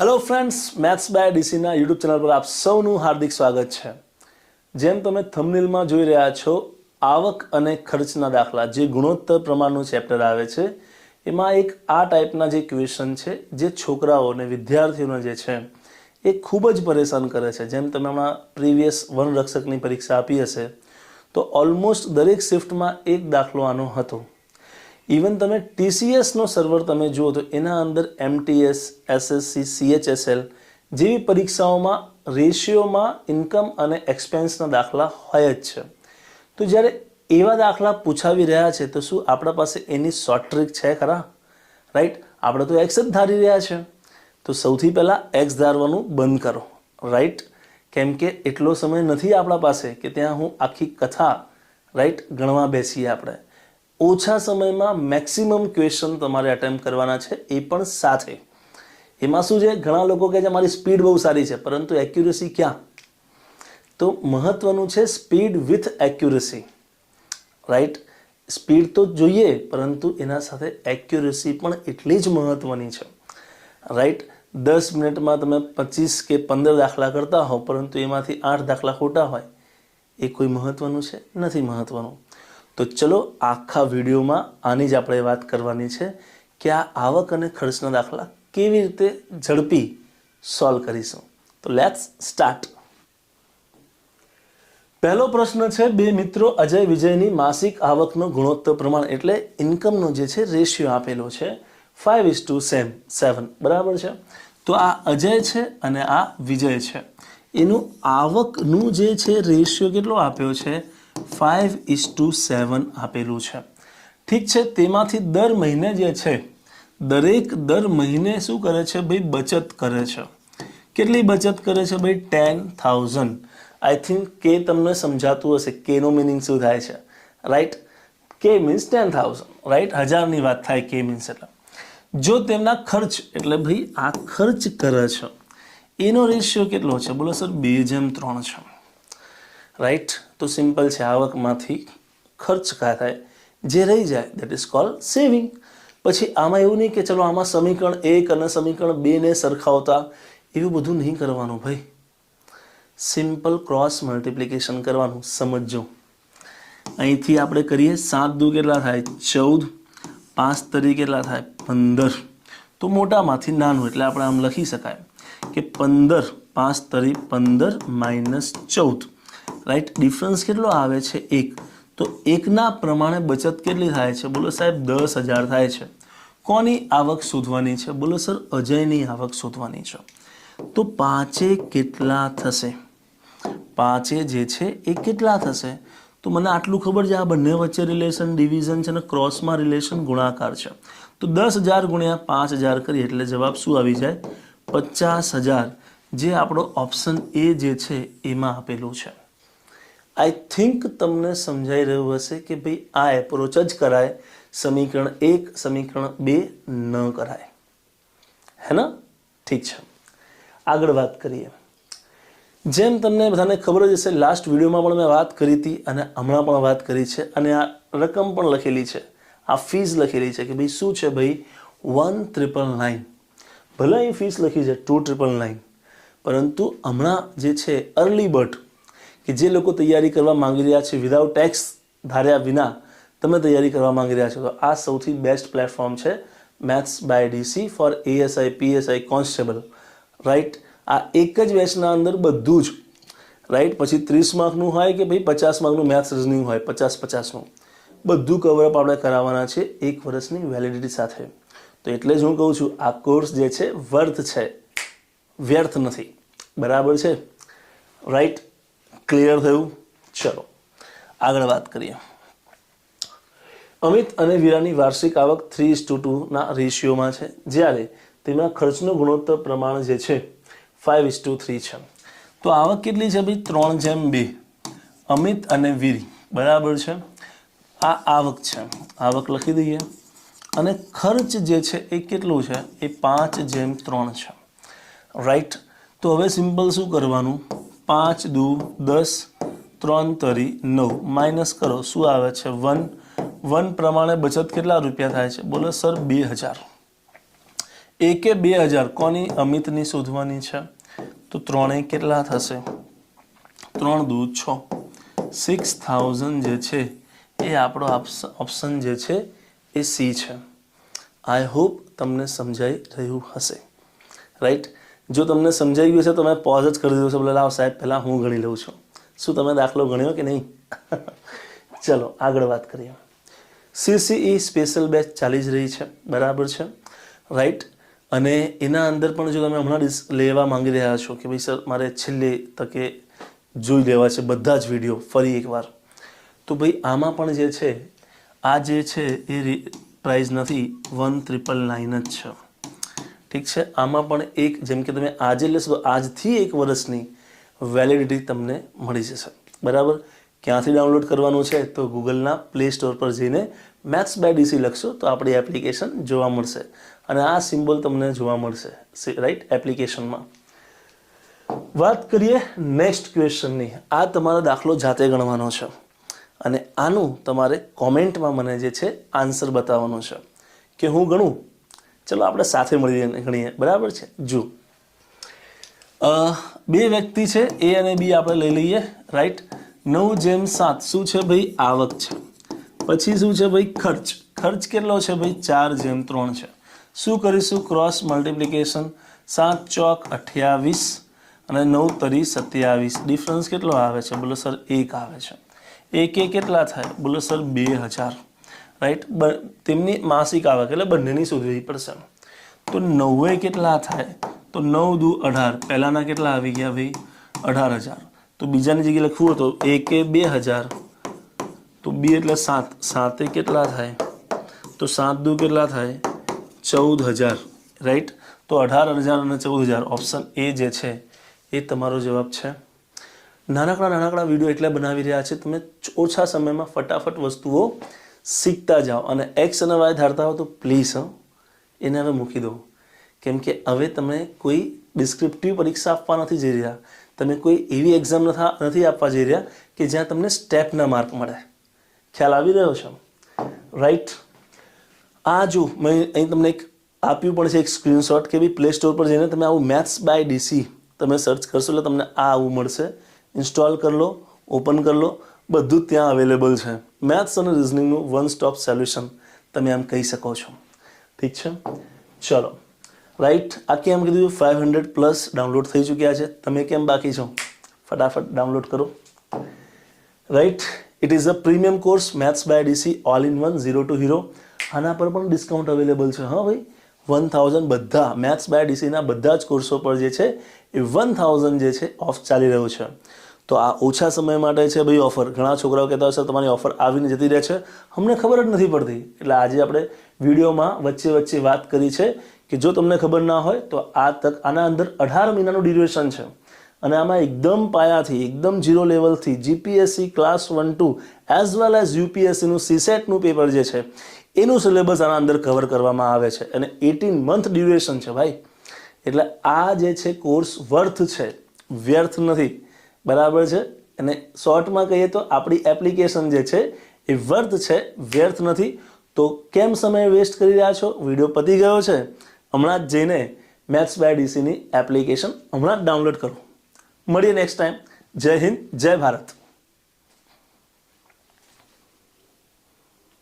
Hello friends maths by ડીસીના YouTube channel પર આપ સૌનું હાર્દિક સ્વાગત છે. જેમ તમે થંબનેલમાં જોઈ રહ્યા છો, આવક અને ખર્ચના દાખલા જે ગુણોત્તર પ્રમાણનું ચેપ્ટર આવે છે, એમાં એક આ ટાઈપના જે ક્વેશ્ચન છે, જે છોકરાઓને વિદ્યાર્થીઓને જે છે, એ ખૂબ જ પરેશાન કરે છે. જેમ તમે હમણાં પ્રીવિયસ વનરક્ષકની પરીક્ષા આપી હશે, તો ઓલમોસ્ટ દરેક શિફ્ટમાં એક દાખલો આનો હતો. ઇવન તમે ટીસીએસનો સર્વર તમે જુઓ તો એના અંદર એમટીએસ એસએસસી સીએચએસએલ જેવી પરીક્ષાઓમાં રેશિયોમાં ઇન્કમ અને એક્સપેન્સના દાખલા હોય જ છે. તો જ્યારે એવા દાખલા પૂછાવી રહ્યા છે, તો શું આપણા પાસે એની શોર્ટ ટ્રીક છે ખરા? રાઈટ આપણે તો એક્સ જ ધારી રહ્યા છે. તો સૌથી પહેલાં એક્સ ધારવાનું બંધ કરો. રાઈટ કેમ કે એટલો સમય નથી આપણા પાસે કે ત્યાં હું આખી કથા રાઈટ ગણવા બેસીએ આપણે. ઓછા સમયમાં મેક્સિમમ ક્વેશ્ચન તમારે અટેમ્પ કરવાના છે, એ પણ સાથે. એમાં શું છે, ઘણા લોકો કહે છે, મારી સ્પીડ બહુ સારી છે, પરંતુ એક્યુરેસી ક્યાં? તો મહત્વનું છે speed with accuracy right speed તો જોઈએ, પરંતુ એના સાથે એક્યુરેસી પણ એટલી જ મહત્વની છે. રાઈટ દસ મિનિટમાં તમે પચીસ કે પંદર દાખલા કરતા હો પરંતુ એમાંથી આઠ દાખલા ખોટા હોય, એ કોઈ મહત્વનું છે? નથી મહત્વનું. તો ચલો આખા વિડીયોમાં આની જ આપણે વાત કરવાની છે કે આ આવક અને ખર્ચના દાખલા કેવી રીતે ઝડપી સોલ્વ કરીશું. તો લેટ્સ સ્ટાર્ટ પહેલો પ્રશ્ન છે, બે મિત્રો અજય વિજયની માસિક આવકનો ગુણોત્તર પ્રમાણ એટલે ઇન્કમનો જે છે રેશિયો આપેલો છે five is to same seven બરાબર છે? તો આ અજય છે અને આ વિજય છે. એનું આવકનું જે છે રેશિયો કેટલો આપ્યો છે? ફાઇવ ઇસ ટુ સેવન આપેલું છે. ઠીક છે, તેમાંથી દર મહિને જે છે, દરેક દર મહિને શું કરે છે ભાઈ? બચત કરે છે. કેટલી બચત કરે છે ભાઈ? ટેન થાઉઝન્ડ આઈ થિંક કે તમને સમજાતું હશે કેનો મિનિંગ શું થાય છે? રાઈટ કે મીન્સ ટેન થાઉઝન્ડ રાઈટ હજારની વાત થાય કે મીન્સ એટલે. જો તેમના ખર્ચ, એટલે ભાઈ આ ખર્ચ કરે છે, એનો રેશિયો કેટલો છે? બોલો સર બે જેમ ત્રણ છે. રાઈટ? તો સિમ્પલ છે, આવકમાંથી ખર્ચ કા થાય? જે રહી જાય દેટ ઇઝ કોલ સેવિંગ પછી આમાં એવું નહીં કે ચલો આમાં સમીકરણ એક અને સમીકરણ બેને સરખાવતા, એવું બધું નહીં કરવાનું ભાઈ. સિમ્પલ ક્રોસ મલ્ટિપ્લિકેશન કરવાનું, સમજજો. અહીંથી આપણે કરીએ, સાત દુ કેટલા થાય? ચૌદ. પાંચ તરી કેટલા થાય? પંદર. તો મોટામાંથી નાનું, એટલે આપણે આમ લખી શકાય કે પંદર, પાંચ તરી પંદર માઇનસ ચૌદ. રાઈટ ડિફરન્સ કેટલો આવે છે? એક. તો એકના પ્રમાણે બચત કેટલી થાય છે? બોલો સાહેબ, દસ હજાર થાય છે. કોની આવક શોધવાની છે? બોલો સર, અજયની આવક શોધવાની છે. તો પાંચે કેટલા થશે? પાંચે જે છે એ કેટલા થશે? તો મને આટલું ખબર છે, આ બંને વચ્ચે રિલેશન ડિવિઝન છે અને ક્રોસમાં રિલેશન ગુણાકાર છે. તો દસ હજાર ગુણ્યા પાંચ હજાર કરીએ એટલે જવાબ શું આવી જાય? પચાસ હજાર. જે આપણો ઓપ્શન એ જે છે, એમાં આપેલું છે. આઈ થિંક તમને સમજાઈ રહ્યું હશે કે ભાઈ આ એપ્રોચ જ કરાય. સમીકરણ એક, સમીકરણ બે ન કરાય. હે ને ઠીક છે. આગળ વાત કરીએ. જેમ તમને બધાને ખબર જ હશે લાસ્ટ વિડીયોમાં પણ મેં વાત કરી હતી અને હમણાં પણ વાત કરી છે અને આ રકમ પણ લખેલી છે. આ ફીસ લખેલી છે કે ભાઈ શું છે ભાઈ? વન ટ્રિપલ નાઇન ભલે અહીં ફીસ લખી છે ટુ ટ્રિપલ નાઇન પરંતુ હમણાં જે છે અર્લી બર્ડ કે જે લોકો તૈયારી કરવા માંગી રહ્યા છે વિધાઉટ ટેક્સ ધાર્યા વિના, તમે તૈયારી કરવા માંગી રહ્યા છો. તો આ સૌથી બેસ્ટ પ્લેટફોર્મ છે maths by DC for ASI PSI constable right આ એક જ બેચના અંદર બધું જ. રાઈટ પછી ત્રીસ માર્કનું હોય કે ભાઈ પચાસ માર્કનું મેથ્સ રિઝનિંગ હોય, પચાસ પચાસનું. બધું કવરઅપ આપણે કરાવવાના છે એક વર્ષની વેલિડિટી સાથે. તો એટલે જ હું કહું છું, આ કોર્સ જે છે વર્થ છે. વ્યર્થ નથી. બરાબર છે? રાઈટ ક્લિયર થયું? ચલો, આગળ વાત કરીએ. અમિત અને વીરાની વાર્ષિક આવક થ્રી ઇસ ટુ ટુના રેશિયોમાં છે. જ્યારે તેમના ખર્ચનો ગુણોત્તર પ્રમાણ જે છે ફાઇવ ઇસ ટુ થ્રી છે. તો આવક કેટલી છે ભાઈ? ત્રણ જેમ બે. અમિત અને વીરી, બરાબર છે? આ આવક છે. આવક લખી દઈએ. અને ખર્ચ જે છે એ કેટલું છે? એ પાંચ જેમ ત્રણ છે. રાઈટ તો હવે સિમ્પલ શું કરવાનું? પાંચ દુ દસ ત્રણ તરી નવ. માઇનસ કરો. શું આવે છે? વન. વન પ્રમાણે બચત કેટલા રૂપિયા થાય છે? બોલો સર, બે હજાર. એકે બે હજાર. કોની અમિતની શોધવાની છે? તો ત્રણે કેટલા થશે? ત્રણ દુ છ. સિક્સ થાઉઝન્ડ જે છે, એ આપણો ઓપ્શન જે છે, એ સી છે. આઈ હોપ તમને સમજાઈ રહ્યું હશે. રાઈટ જો તમને સમજાઈ ગયું છે તો મેં પોઝ જ કરી દીધું છે બોલે, લાવ સાહેબ, પહેલાં હું ગણી લઉં છું. શું તમે દાખલો ગણ્યો કે નહીં? ચલો, આગળ વાત કરીએ. સીસીઈ સ્પેશિયલ બેચ ચાલી જ રહી છે. બરાબર છે? રાઈટ અને એના અંદર પણ જો તમે હમણાં લેવા માંગી રહ્યા છો કે ભાઈ, સર, મારે છેલ્લે તકે જોઈ લેવા છે બધા જ વીડિયો ફરી એકવાર. તો ભાઈ, આમાં પણ જે છે, આ જે છે, એ પ્રાઇઝ નથી. વન ત્રિપલ નાઇન જ છે. ઠીક છે? આમાં પણ એક, જેમ કે તમે આજે લેશો તો આજથી એક વર્ષની વેલિડિટી તમને મળી જશે. બરાબર? ક્યાંથી ડાઉનલોડ કરવાનું છે તો ગૂગલના પ્લે સ્ટોર પર જઈને મેથ્સ બાય ડીસી લખશો તો આપણી એપ્લિકેશન જોવા મળશે. અને આ સિમ્બોલ તમને જોવા મળશે. રાઈટ એપ્લિકેશનમાં વાત કરીએ નેક્સ્ટ ક્વેશ્ચનની આ તમારો દાખલો જાતે ગણવાનો છે. અને આનું તમારે કોમેન્ટમાં મને જે છે આન્સર બતાવવાનો છે. કે હું ગણું? ચલો આપણે સાથે મળી ગણીએ. બરાબર છે? જો બે વ્યક્તિ છે, એ અને બી આપણે લઈ લઈએ. રાઈટ નવ જેમ સાત. શું છે ભાઈ? આવક છે. પછી શું છે ભાઈ? ખર્ચ. ખર્ચ કેટલો છે ભાઈ? ચાર જેમ ત્રણ છે. શું કરીશું? ક્રોસ મલ્ટિપ્લિકેશન સાત ચોક અઠ્યાવીસ અને નવ તરી સત્યાવીસ. ડિફરન્સ કેટલો આવે છે? બોલો સર એક આવે છે. એક એ કેટલા થાય? બોલો સર બે હજાર. રાઈટ તેમની માસિક આવક એટલે બંનેની શોધવી પડશે તો નવે કેટલા થાય? તો નવ દુ અઢાર. પહેલાંના કેટલા આવી ગયા ભાઈ? અઢાર હજાર. તો બીજાની જગ્યાએ લખવું તો એકે બે હજાર. તો બે એટલે સાત. સાતે કેટલા થાય? તો સાત દુ કેટલા થાય? ચૌદ હજાર. રાઈટ તો અઢાર હજાર અને ચૌદ હજાર. ઓપ્શન એ જે છે, એ તમારો જવાબ છે. નાનકડા નાનકડા વીડિયો એટલા બનાવી રહ્યા છે, તમે ઓછા સમયમાં ફટાફટ વસ્તુઓ શીખતા જાઓ અને એક્સ અને વાય ધારતા હો તો પ્લીઝ એને હવે મૂકી દો. કેમ કે હવે તમે કોઈ ડિસ્ક્રિપ્ટિવ પરીક્ષા આપવા નથી જઈ રહ્યા. તમે કોઈ એવી એક્ઝામ નથી આપવા જઈ રહ્યા કે જ્યાં તમને સ્ટેપના માર્ક મળે. ખ્યાલ આવી રહ્યો છે? રાઈટ આ જો મેં અહીં તમને એક આપ્યું પણ છે, એક સ્ક્રીનશોટ કે ભાઈ પ્લે સ્ટોર પર જઈને તમે આવું મેથ્સ બાય ડીસી તમે સર્ચ કરશો એટલે તમને આ આવું મળશે. ઇન્સ્ટોલ કરી લો ઓપન કરી લો બધું ત્યાં અવેલેબલ છે. મેથ્સ અને રિઝનિંગનું વન સ્ટોપ સોલ્યુશન તમે એમ કહી શકો છો. ઠીક છે? ચલો. રાઈટ આ કેમ કીધું ફાઇવ હંડ્રેડ પ્લસ ડાઉનલોડ થઈ ચૂક્યા છે. તમે કેમ બાકી છો? ફટાફટ ડાઉનલોડ કરો. Right it is a premium course maths by DC all in one zero to hero આના પર પણ ડિસ્કાઉન્ટ અવેલેબલ છે. હા ભાઈ? વન થાઉઝન્ડ બધા મેથ્સ બાય ડીસીના બધા જ કોર્સો પર જે છે, એ વન થાઉઝન્ડ જે છે ઓફ ચાલી રહ્યું છે. તો આ ઓછા સમય માટે છે ભાઈ ઓફર ઘણા છોકરાઓ કહેતા હશે તમારી ઓફર આવીને જતી રહે છે. અમને ખબર જ નથી પડતી. એટલે આજે આપણે વિડીયોમાં વચ્ચે વચ્ચે વાત કરી છે કે જો તમને ખબર ના હોય, તો આ તક, આના અંદર અઢાર મહિનાનું ડ્યુરેશન છે. અને આમાં એકદમ પાયાથી, એકદમ zero લેવલથી GPSC class one two as well as યુપીએસસીનું સીસેટનું પેપર જે છે, એનું સિલેબસ આના અંદર કવર કરવામાં આવે છે. અને એટીન મંથ ડ્યુરેશન છે, ભાઈ. એટલે આ જે છે કોર્સ વર્થ છે, વ્યર્થ નથી. બરાબર છે? અને શોર્ટમાં કહીએ તો આપણી એપ્લિકેશન જે છે એ વર્થ છે, વ્યર્થ નથી. તો કેમ સમય વેસ્ટ કરી રહ્યા છો? વીડિયો પતી ગયો છે? હમણાં જ જઈને મેથ્સ બાય ડીસીની એપ્લિકેશન હમણાં જ ડાઉનલોડ કરો. મળીએ નેક્સ્ટ ટાઈમ જય હિન્દ, જય ભારત.